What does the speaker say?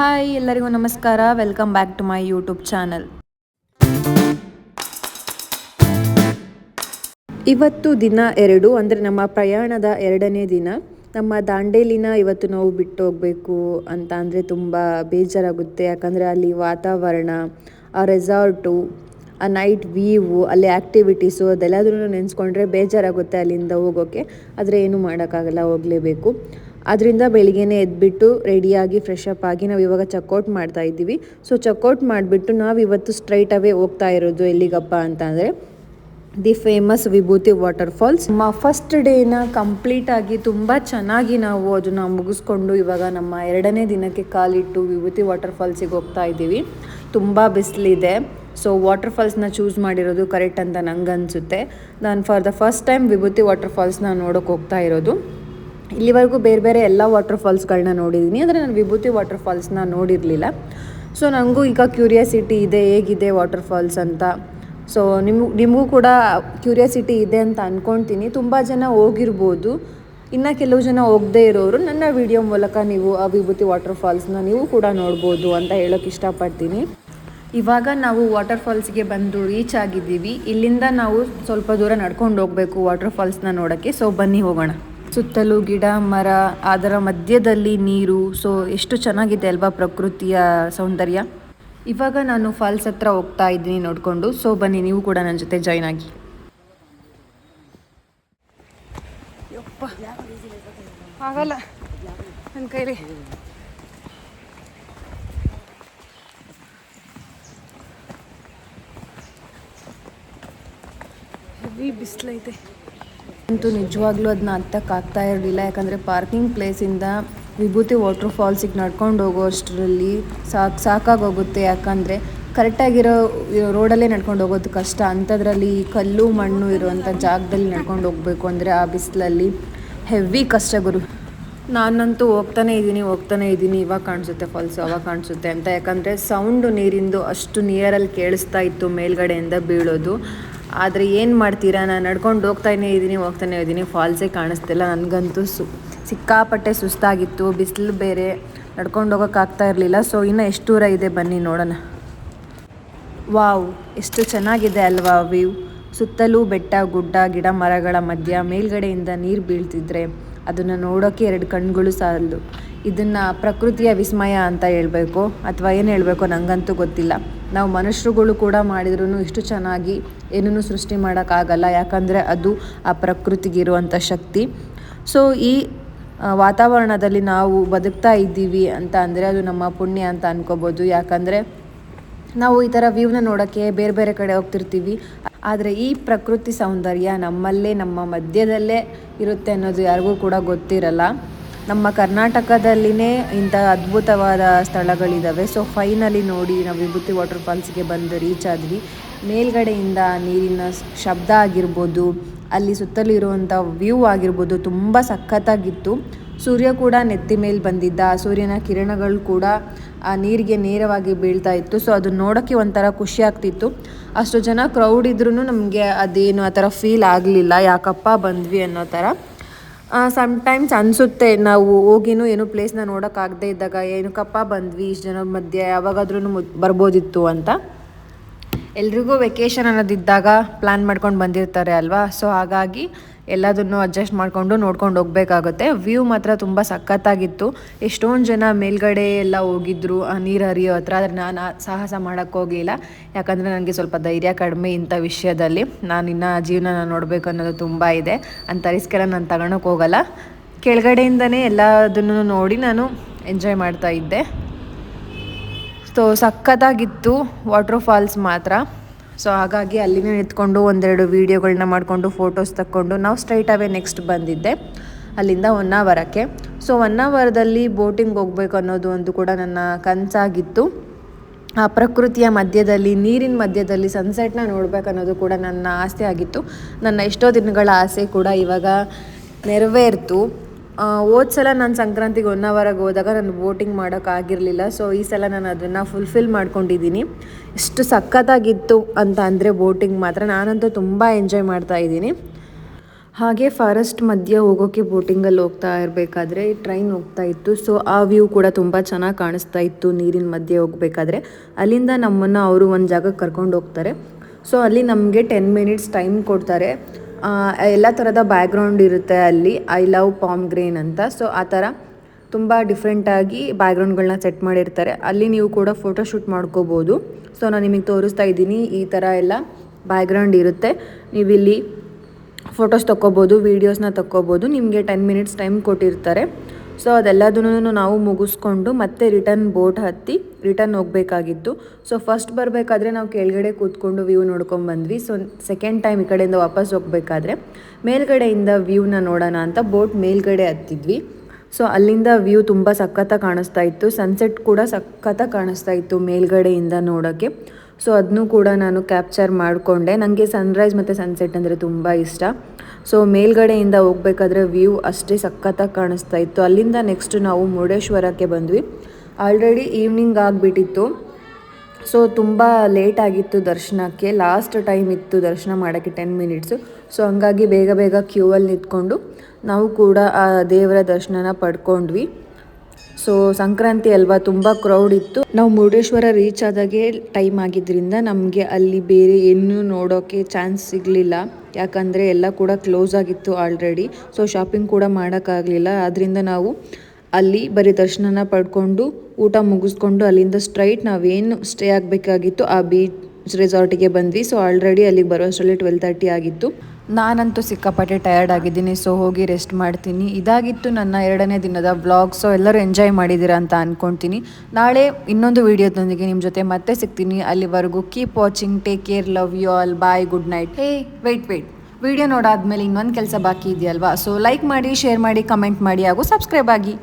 Hi ಎಲ್ಲರಿಗೂ ನಮಸ್ಕಾರ. Welcome back to my YouTube channel ಇವತ್ತು ದಿನ ಎರಡು, ಅಂದರೆ ನಮ್ಮ ಪ್ರಯಾಣದ ಎರಡನೇ ದಿನ. ನಮ್ಮ ದಾಂಡೇಲಿನ ಇವತ್ತು ನಾವು ಬಿಟ್ಟು ಹೋಗಬೇಕು ಅಂತ ಅಂದರೆ ತುಂಬ ಬೇಜಾರಾಗುತ್ತೆ. ಯಾಕಂದರೆ ಅಲ್ಲಿ ವಾತಾವರಣ, ಆ ರೆಸಾರ್ಟು ಆ ನೈಟ್ ವ್ಯೂವು ಅಲ್ಲಿ ಆ್ಯಕ್ಟಿವಿಟೀಸು ಅದೆಲ್ಲಾದ್ರೂ ನೆನೆಸ್ಕೊಂಡ್ರೆ ಬೇಜಾರಾಗುತ್ತೆ ಅಲ್ಲಿಂದ ಹೋಗೋಕ್ಕೆ ಆದರೆ ಏನೂ ಮಾಡೋಕ್ಕಾಗಲ್ಲ, ಹೋಗಲೇಬೇಕು. ಅದರಿಂದ ಬೆಳಿಗ್ಗೆನೇ ಎದ್ಬಿಟ್ಟು ರೆಡಿಯಾಗಿ ಫ್ರೆಶ್ ಅಪ್ ಆಗಿ ನಾವು ಇವಾಗ ಚೆಕ್ಔಟ್ ಮಾಡ್ತಾ ಇದ್ದೀವಿ. ಸೊ ಚೆಕ್ಔಟ್ ಮಾಡಿಬಿಟ್ಟು ನಾವು ಇವತ್ತು ಸ್ಟ್ರೈಟ್ ಅವೇ ಹೋಗ್ತಾ ಇರೋದು ಎಲ್ಲಿಗಪ್ಪ ಅಂತ ಅಂದರೆ the famous Vibhuti water falls ನಮ್ಮ ಫಸ್ಟ್ ಡೇನ ಕಂಪ್ಲೀಟ್ ಆಗಿ ತುಂಬ ಚೆನ್ನಾಗಿ ನಾವು ಅದನ್ನು ಮುಗಿಸ್ಕೊಂಡು ಇವಾಗ ನಮ್ಮ ಎರಡನೇ ದಿನಕ್ಕೆ ಕಾಲಿಟ್ಟು ವಿಭೂತಿ ವಾಟರ್ ಫಾಲ್ಸಿಗೆ ಹೋಗ್ತಾ ಇದ್ದೀವಿ. ತುಂಬ ಬಿಸಿಲಿದೆ. ಸೊ ವಾಟರ್ ಫಾಲ್ಸ್ನ ಚೂಸ್ ಮಾಡಿರೋದು ಕರೆಕ್ಟ್ ಅಂತ ನಂಗೆ ಅನಿಸುತ್ತೆ ನಾನು for the first time Vibhuti water ಫಾಲ್ಸ್ನ ನೋಡೋಕೆ ಹೋಗ್ತಾ ಇರೋದು. ಇಲ್ಲಿವರೆಗೂ ಬೇರೆ ಬೇರೆ ಎಲ್ಲ ವಾಟರ್ ಫಾಲ್ಸ್ಗಳನ್ನ ನೋಡಿದ್ದೀನಿ ಅಂದರೆ ನಾನು ವಿಭೂತಿ ವಾಟರ್ ಫಾಲ್ಸ್ನ ನೋಡಿರಲಿಲ್ಲ. ಸೊ ನನಗೂ ಈಗ ಕ್ಯೂರಿಯಾಸಿಟಿ ಇದೆ, ಹೇಗಿದೆ ವಾಟರ್ ಫಾಲ್ಸ್ ಅಂತ. ಸೊ ನಿಮಗೂ ನಿಮಗೂ ಕೂಡ ಕ್ಯೂರಿಯಾಸಿಟಿ ಇದೆ ಅಂತ ಅಂದ್ಕೊಳ್ತೀನಿ ತುಂಬ ಜನ ಹೋಗಿರ್ಬೋದು. ಇನ್ನು ಕೆಲವು ಜನ ಹೋಗದೇ ಇರೋರು, ನನ್ನ ವಿಡಿಯೋ ಮೂಲಕ ನೀವು ಆ ವಿಭೂತಿ ವಾಟರ್ ಫಾಲ್ಸ್ನ ನೀವು ಕೂಡ ನೋಡ್ಬೋದು ಅಂತ ಹೇಳೋಕೆ ಇಷ್ಟಪಡ್ತೀನಿ. ಇವಾಗ ನಾವು ವಾಟರ್ ಫಾಲ್ಸ್ಗೆ ಬಂದು ರೀಚ್ ಆಗಿದ್ದೀವಿ. ಇಲ್ಲಿಂದ ನಾವು ಸ್ವಲ್ಪ ದೂರ ನಡ್ಕೊಂಡು ಹೋಗಬೇಕು ವಾಟರ್ ಫಾಲ್ಸ್ನ ನೋಡೋಕ್ಕೆ. ಸೊ ಬನ್ನಿ ಹೋಗೋಣ. ಸುತ್ತಲೂ ಗಿಡ, ಮರ, ಅದರ ಮಧ್ಯದಲ್ಲಿ ನೀರು ಸೊ ಎಷ್ಟು ಚೆನ್ನಾಗಿದೆ ಅಲ್ವಾ ಪ್ರಕೃತಿಯ ಸೌಂದರ್ಯ? ಇವಾಗ ನಾನು ಫಾಲ್ಸ್ ಹತ್ರ ಹೋಗ್ತಾ ಇದ್ದೀನಿ ನೋಡಿಕೊಂಡು ಸೊ ಬನ್ನಿ, ನೀವು ಕೂಡ ನನ್ನ ಜೊತೆ ಜಾಯ್ನ್ ಆಗಿ. ಆಗಲ್ಲ ನನ್ನ ಕೈಲಿ. ಹೆವಿ ಬಿಸಿಲೈತೆ. ಅಂತೂ ನಿಜವಾಗ್ಲೂ ಅದನ್ನ ಹತ್ತಕ್ಕಾಗ್ತಾ ಇರಲಿಲ್ಲ. ಯಾಕಂದರೆ ಪಾರ್ಕಿಂಗ್ ಪ್ಲೇಸಿಂದ ವಿಭೂತಿ ವಾಟರ್ ಫಾಲ್ಸಿಗೆ ನಡ್ಕೊಂಡು ಹೋಗೋ ಅಷ್ಟರಲ್ಲಿ ಸಾಕು, ಸಾಕಾಗೋಗುತ್ತೆ. ಯಾಕಂದರೆ ಕರೆಕ್ಟಾಗಿರೋ ರೋಡಲ್ಲೇ ನಡ್ಕೊಂಡು ಹೋಗೋದು ಕಷ್ಟ. ಅಂಥದ್ರಲ್ಲಿ ಕಲ್ಲು, ಮಣ್ಣು ಇರುವಂಥ ಜಾಗದಲ್ಲಿ ನಡ್ಕೊಂಡು ಹೋಗಬೇಕು ಅಂದರೆ ಆ ಬಿಸಿಲಲ್ಲಿ ಹೆವಿ ಕಷ್ಟ ಗುರು. ನಾನಂತೂ ಹೋಗ್ತಾನೆ ಇದ್ದೀನಿ ಹೋಗ್ತಾನೆ ಇದ್ದೀನಿ. ಇವಾಗ ಕಾಣಿಸುತ್ತೆ ಫಾಲ್ಸ್ ಅವಾಗ ಕಾಣಿಸುತ್ತೆ ಅಂತ. ಯಾಕಂದರೆ ಸೌಂಡು ನೀರಿಂದು ಅಷ್ಟು ನಿಯರಲ್ಲಿ ಕೇಳಿಸ್ತಾ ಇತ್ತು ಮೇಲ್ಗಡೆಯಿಂದ ಬೀಳೋದು. ಆದರೆ ಏನು ಮಾಡ್ತೀರಾ? ನಾನು ನಡ್ಕೊಂಡು ಹೋಗ್ತಾನೆ ಇದ್ದೀನಿ ಹೋಗ್ತಾನೆ ಇದ್ದೀನಿ. ಫಾಲ್ಸೇ ಕಾಣಿಸ್ತಿಲ್ಲ ನನಗಂತೂ ಸು, ಸಿಕ್ಕಾಪಟ್ಟೆ ಸುಸ್ತಾಗಿತ್ತು, ಬಿಸಿಲು ಬೇರೆ. ನಡ್ಕೊಂಡು ಹೋಗೋಕ್ಕಾಗ್ತಾ ಇರಲಿಲ್ಲ. ಸೊ ಇನ್ನೂ ಎಷ್ಟು ದೂರ ಇದೆ ಬನ್ನಿ ನೋಡೋಣ. ವಾವ್, ಎಷ್ಟು ಚೆನ್ನಾಗಿದೆ ಅಲ್ವಾ ವ್ಯೂ. ಸುತ್ತಲೂ ಬೆಟ್ಟ, ಗುಡ್ಡ, ಗಿಡ, ಮರಗಳ ಮಧ್ಯ, ಮೇಲ್ಗಡೆಯಿಂದ ನೀರು ಬೀಳ್ತಿದ್ರೆ ಅದನ್ನು ನೋಡೋಕ್ಕೆ ಎರಡು ಕಣ್ಗಳು ಸಾಲದು ಇದನ್ನು ಪ್ರಕೃತಿಯ ವಿಸ್ಮಯ ಅಂತ ಹೇಳಬೇಕು. ಅಥವಾ ಏನು ಹೇಳಬೇಕು ನನಗಂತೂ ಗೊತ್ತಿಲ್ಲ. ನಾವು ಮನುಷ್ಯರುಗಳು ಕೂಡ ಮಾಡಿದ್ರೂ ಇಷ್ಟು ಚೆನ್ನಾಗಿ ಏನೂ ಸೃಷ್ಟಿ ಮಾಡೋಕ್ಕಾಗಲ್ಲ. ಯಾಕಂದರೆ ಅದು ಆ ಪ್ರಕೃತಿಗಿರುವಂಥ ಶಕ್ತಿ. ಸೊ ಈ ವಾತಾವರಣದಲ್ಲಿ ನಾವು ಬದುಕ್ತಾ ಇದ್ದೀವಿ ಅಂತ ಅಂದರೆ ಅದು ನಮ್ಮ ಪುಣ್ಯ ಅಂತ ಅನ್ಕೋಬೋದು. ಯಾಕಂದರೆ ನಾವು ಈ ಥರ ವ್ಯೂವ್ನ ನೋಡೋಕ್ಕೆ ಬೇರೆ ಬೇರೆ ಕಡೆ ಹೋಗ್ತಿರ್ತೀವಿ. ಆದರೆ ಈ ಪ್ರಕೃತಿ ಸೌಂದರ್ಯ ನಮ್ಮಲ್ಲೇ ನಮ್ಮ ಮಧ್ಯದಲ್ಲೇ ಇರುತ್ತೆ ಅನ್ನೋದು ಯಾರಿಗೂ ಕೂಡ ಗೊತ್ತಿರಲ್ಲ. ನಮ್ಮ ಕರ್ನಾಟಕದಲ್ಲಿನೇ ಇಂಥ ಅದ್ಭುತವಾದ ಸ್ಥಳಗಳಿದ್ದಾವೆ ಸೊ ಫೈನಲಿ ನೋಡಿ ನಾವು ವಿಭೂತಿ ವಾಟರ್ ಫಾಲ್ಸ್ಗೆ ಬಂದು ರೀಚ್ ಆದ್ವಿ. ಮೇಲ್ಗಡೆಯಿಂದ ನೀರಿನ ಶಬ್ದ ಆಗಿರ್ಬೋದು, ಅಲ್ಲಿ ಸುತ್ತಲೂ ಇರುವಂಥ ವ್ಯೂ ಆಗಿರ್ಬೋದು ತುಂಬ ಸಖತ್ತಾಗಿತ್ತು. ಸೂರ್ಯ ಕೂಡ ನೆತ್ತಿ ಮೇಲೆ ಬಂದಿದ್ದ, ಸೂರ್ಯನ ಕಿರಣಗಳು ಕೂಡ ಆ ನೀರಿಗೆ ನೇರವಾಗಿ ಬೀಳ್ತಾ ಇತ್ತು. ಸೊ ಅದು ನೋಡೋಕ್ಕೆ ಒಂಥರ ಖುಷಿ ಆಗ್ತಿತ್ತು. ಅಷ್ಟು ಜನ ಕ್ರೌಡ್ ಇದ್ರೂ ನಮಗೆ ಅದೇನು ಆ ಥರ ಫೀಲ್ ಆಗಲಿಲ್ಲ. ಯಾಕಪ್ಪ ಬಂದ್ವಿ ಅನ್ನೋ ಥರ. ಸಮ್ಟೈಮ್ಸ್ ಅನಿಸುತ್ತೆ ನಾವು ಹೋಗಿನೂ ಏನು ಪ್ಲೇಸ್ನ ನೋಡೋಕ್ಕಾಗದೆ ಇದ್ದಾಗ ಏನಕ್ಕಪ್ಪ ಬಂದ್ವಿ, ಇಷ್ಟು ಜನ ಮಧ್ಯೆ ಯಾವಾಗಾದ್ರೂ ಬರ್ಬೋದಿತ್ತು ಅಂತ. ಎಲ್ರಿಗೂ ವೆಕೇಷನ್ ಅನ್ನೋದಿದ್ದಾಗ ಪ್ಲ್ಯಾನ್ ಮಾಡ್ಕೊಂಡು ಬಂದಿರ್ತಾರೆ ಅಲ್ವಾ? ಸೊ ಹಾಗಾಗಿ ಎಲ್ಲದನ್ನು ಅಡ್ಜಸ್ಟ್ ಮಾಡಿಕೊಂಡು ನೋಡ್ಕೊಂಡು ಹೋಗಬೇಕಾಗುತ್ತೆ. ವ್ಯೂ ಮಾತ್ರ ತುಂಬ ಸಖತ್ತಾಗಿತ್ತು. ಎಷ್ಟೊಂದು ಜನ ಮೇಲ್ಗಡೆ ಎಲ್ಲ ಹೋಗಿದ್ರು, ಆ ನೀರು ಹರಿಯೋ ಹತ್ರ, ಆದರೆ ನಾನು ಸಾಹಸ ಮಾಡೋಕ್ಕೆ ಹೋಗಲಿಲ್ಲ. ಯಾಕಂದರೆ ನನಗೆ ಸ್ವಲ್ಪ ಧೈರ್ಯ ಕಡಿಮೆ ಇಂಥ ವಿಷಯದಲ್ಲಿ. ನಾನು ಇನ್ನು ಜೀವನ ನೋಡಬೇಕು ಅನ್ನೋದು ತುಂಬ ಇದೆ. ಅಂತ ರಿಸ್ಕೆಲ್ಲ ನಾನು ತಗೊಳಕ್ಕೆ ಹೋಗಲ್ಲ. ಕೆಳಗಡೆಯಿಂದನೇ ಎಲ್ಲದನ್ನು ನೋಡಿ ನಾನು ಎಂಜಾಯ್ ಮಾಡ್ತಾ ಇದ್ದೆ. ಸೊ ಸಖತ್ತಾಗಿತ್ತು. ವಾಟ್ರ್ ಫಾಲ್ಸ್ ಮಾತ್ರ. ಸೊ ಹಾಗಾಗಿ ಅಲ್ಲಿನೇ ನಿಂತ್ಕೊಂಡು ಒಂದೆರಡು ವೀಡಿಯೋಗಳನ್ನ ಮಾಡಿಕೊಂಡು ಫೋಟೋಸ್ ತಕ್ಕೊಂಡು ನಾವು ಸ್ಟ್ರೈಟ್ ಅವೇ ನೆಕ್ಸ್ಟ್ ಬಂದಿದ್ದೆ. ಅಲ್ಲಿಂದ ಒನ್ ಅವರಕ್ಕೆ ಸೊ ಒನ್ ಬೋಟಿಂಗ್ ಹೋಗ್ಬೇಕು ಅನ್ನೋದು ಒಂದು ಕೂಡ ನನ್ನ ಕನಸಾಗಿತ್ತು. ಆ ಪ್ರಕೃತಿಯ ಮಧ್ಯದಲ್ಲಿ, ನೀರಿನ ಮಧ್ಯದಲ್ಲಿ ಸನ್ಸೆಟ್ನ ನೋಡಬೇಕನ್ನೋದು ಕೂಡ ನನ್ನ ಆಸೆ ಆಗಿತ್ತು. ನನ್ನ ಎಷ್ಟೋ ದಿನಗಳ ಆಸೆ ಕೂಡ ಇವಾಗ ನೆರವೇರ್ತು. ಸಲ ನಾನು ಸಂಕ್ರಾಂತಿಗೆ ಒನ್ ಅವರಾಗ ಹೋದಾಗ ನಾನು ಬೋಟಿಂಗ್ ಮಾಡೋಕ್ಕಾಗಿರಲಿಲ್ಲ ಸೊ ಈ ಸಲ ನಾನು ಅದನ್ನು ಫುಲ್ಫಿಲ್ ಮಾಡ್ಕೊಂಡಿದ್ದೀನಿ. ಎಷ್ಟು ಸಖತ್ತಾಗಿತ್ತು ಅಂತ ಅಂದರೆ ಬೋಟಿಂಗ್ ಮಾತ್ರ. ನಾನಂತೂ ತುಂಬ ಎಂಜಾಯ್ ಮಾಡ್ತಾ ಇದ್ದೀನಿ. ಹಾಗೆ ಫಾರೆಸ್ಟ್ ಮಧ್ಯೆ ಹೋಗೋಕ್ಕೆ ಬೋಟಿಂಗಲ್ಲಿ ಹೋಗ್ತಾ ಇರಬೇಕಾದ್ರೆ ಟ್ರೈನ್ ಹೋಗ್ತಾ ಇತ್ತು. ಸೊ ಆ ವ್ಯೂ ಕೂಡ ತುಂಬ ಚೆನ್ನಾಗಿ ಕಾಣಿಸ್ತಾ ಇತ್ತು ನೀರಿನ ಮಧ್ಯೆ ಹೋಗಬೇಕಾದ್ರೆ. ಅಲ್ಲಿಂದ ನಮ್ಮನ್ನು ಅವರು ಒಂದು ಜಾಗಕ್ಕೆ ಕರ್ಕೊಂಡು ಹೋಗ್ತಾರೆ. ಸೊ ಅಲ್ಲಿ ನಮಗೆ ಟೆನ್ ಮಿನಿಟ್ಸ್ ಟೈಮ್ ಕೊಡ್ತಾರೆ. ಎಲ್ಲ ಥರದ ಬ್ಯಾಗ್ರೌಂಡ್ ಇರುತ್ತೆ ಅಲ್ಲಿ. ಐ ಲವ್ ಪಾಮ್ ಗ್ರೇನ್ ಅಂತ. ಸೊ ಆ ಥರ ತುಂಬ ಡಿಫ್ರೆಂಟಾಗಿ ಬ್ಯಾಗ್ರೌಂಡ್ಗಳನ್ನ ಸೆಟ್ ಮಾಡಿರ್ತಾರೆ. ಅಲ್ಲಿ ನೀವು ಕೂಡ ಫೋಟೋ ಶೂಟ್ ಮಾಡ್ಕೋಬೋದು. ಸೊ ನಾನು ನಿಮಗೆ ತೋರಿಸ್ತಾ ಇದ್ದೀನಿ. ಈ ಥರ ಎಲ್ಲ ಬ್ಯಾಗ್ರೌಂಡ್ ಇರುತ್ತೆ. ನೀವಿಲ್ಲಿ ಫೋಟೋಸ್ ತೊಗೋಬೋದು ವೀಡಿಯೋಸ್ನ ತಕ್ಕೋಬೋದು. ನಿಮಗೆ ಟೆನ್ ಮಿನಿಟ್ಸ್ ಟೈಮ್ ಕೊಟ್ಟಿರ್ತಾರೆ. ಸೊ ಅದೆಲ್ಲದನ್ನು ನಾವು ಮುಗಿಸ್ಕೊಂಡು ಮತ್ತೆ ರಿಟರ್ನ್ ಬೋಟ್ ಹತ್ತಿ ರಿಟರ್ನ್ ಹೋಗಬೇಕಾಗಿತ್ತು. ಸೊ ಫಸ್ಟ್ ಬರಬೇಕಾದ್ರೆ ನಾವು ಕೆಳಗಡೆ ಕೂತ್ಕೊಂಡು ವ್ಯೂ ನೋಡ್ಕೊಂಡು ಬಂದ್ವಿ. ಸೊ ಸೆಕೆಂಡ್ ಟೈಮ್ ಈ ಕಡೆಯಿಂದ ವಾಪಸ್ ಹೋಗಬೇಕಾದ್ರೆ ಮೇಲ್ಗಡೆಯಿಂದ ವ್ಯೂನ ನೋಡೋಣ ಅಂತ ಬೋಟ್ ಮೇಲ್ಗಡೆ ಹತ್ತಿದ್ವಿ. ಸೊ ಅಲ್ಲಿಂದ ವ್ಯೂ ತುಂಬ ಸಖತ್ತ ಕಾಣಿಸ್ತಾ ಇತ್ತು. ಸನ್ಸೆಟ್ ಕೂಡ ಸಖತ್ತ ಕಾಣಿಸ್ತಾ ಇತ್ತು ಮೇಲ್ಗಡೆಯಿಂದ ನೋಡೋಕ್ಕೆ ಸೊ ಅದನ್ನು ಕೂಡ ನಾನು ಕ್ಯಾಪ್ಚರ್ ಮಾಡಿಕೊಂಡೆ. ನನಗೆ ಸನ್ರೈಸ್ ಮತ್ತು ಸನ್ಸೆಟ್ ಅಂದರೆ ತುಂಬ ಇಷ್ಟ. ಸೊ ಮೇಲ್ಗಡೆಯಿಂದ ಹೋಗಬೇಕಾದ್ರೆ ವ್ಯೂ ಅಷ್ಟೇ ಸಖತ್ತಾಗಿ ಕಾಣಿಸ್ತಾ ಇತ್ತು. ಅಲ್ಲಿಂದ ನೆಕ್ಸ್ಟ್ ನಾವು ಮುರುಡೇಶ್ವರಕ್ಕೆ ಬಂದ್ವಿ. ಆಲ್ರೆಡಿ ಈವ್ನಿಂಗ್ ಆಗಿಬಿಟ್ಟಿತ್ತು. ಸೊ, ತುಂಬ ಲೇಟ್ ಆಗಿತ್ತು ದರ್ಶನಕ್ಕೆ. ಲಾಸ್ಟ್ ಟೈಮ್ ಇತ್ತು ದರ್ಶನ ಮಾಡೋಕ್ಕೆ ಟೆನ್ ಮಿನಿಟ್ಸು. ಸೊ, ಹಂಗಾಗಿ ಬೇಗ ಬೇಗ ಕ್ಯೂವಲ್ಲಿ ನಿಂತ್ಕೊಂಡು ನಾವು ಕೂಡ ಆ ದೇವರ ದರ್ಶನನ ಪಡ್ಕೊಂಡ್ವಿ. ಸೊ, ಸಂಕ್ರಾಂತಿ ಅಲ್ವಾ, ತುಂಬ ಕ್ರೌಡ್ ಇತ್ತು. ನಾವು ಮುರುಡೇಶ್ವರ ರೀಚ್ ಆದಾಗೆ ಟೈಮ್ ಆಗಿದ್ದರಿಂದ ನಮಗೆ ಅಲ್ಲಿ ಬೇರೆ ಇನ್ನೂ ನೋಡೋಕ್ಕೆ ಚಾನ್ಸ್ ಸಿಗಲಿಲ್ಲ. ಯಾಕಂದರೆ ಎಲ್ಲ ಕೂಡ ಕ್ಲೋಸ್ ಆಗಿತ್ತು ಆಲ್ರೆಡಿ ಸೊ ಶಾಪಿಂಗ್ ಕೂಡ ಮಾಡೋಕ್ಕಾಗಲಿಲ್ಲ. ಆದ್ದರಿಂದ ನಾವು ಅಲ್ಲಿ ಬರೀ ದರ್ಶನನ ಪಡ್ಕೊಂಡು ಊಟ ಮುಗಿಸ್ಕೊಂಡು ಅಲ್ಲಿಂದ ಸ್ಟ್ರೈಟ್ ನಾವೇನು ಸ್ಟೇ ಆಗಬೇಕಾಗಿತ್ತು, ಆ ಬೀಚ್ ರೆಸಾರ್ಟಿಗೆ ಬಂದ್ವಿ. ಸೊ ಆಲ್ರೆಡಿ ಅಲ್ಲಿಗೆ ಬರೋ ಅಷ್ಟರಲ್ಲಿ ಟ್ವೆಲ್ ತರ್ಟಿ ಆಗಿತ್ತು. ನಾನಂತೂ ಸಿಕ್ಕಾಪಟ್ಟೆ ಟಯರ್ಡ್ ಆಗಿದ್ದೀನಿ. ಸೊ ಹೋಗಿ ರೆಸ್ಟ್ ಮಾಡ್ತೀನಿ. ಇದಾಗಿತ್ತು ನನ್ನ ಎರಡನೇ ದಿನದ ಬ್ಲಾಗ್ ಸೊ ಎಲ್ಲರೂ ಎಂಜಾಯ್ ಮಾಡಿದ್ದೀರಾ ಅಂತ ಅಂದ್ಕೊಳ್ತೀನಿ ನಾಳೆ ಇನ್ನೊಂದು ವಿಡಿಯೋದೊಂದಿಗೆ ನಿಮ್ಮ ಜೊತೆ ಮತ್ತೆ ಸಿಗ್ತೀನಿ. ಅಲ್ಲಿವರೆಗೂ keep watching take care love you all bye good night hey wait wait video ನೋಡಾದ್ಮೇಲೆ ಇನ್ನೊಂದು ಕೆಲಸ ಬಾಕಿ ಇದೆಯಲ್ವಾ? ಸೊ ಲೈಕ್ ಮಾಡಿ ಶೇರ್ ಮಾಡಿ ಕಮೆಂಟ್ ಮಾಡಿ ಹಾಗೂ ಸಬ್ಸ್ಕ್ರೈಬ್ ಆಗಿ.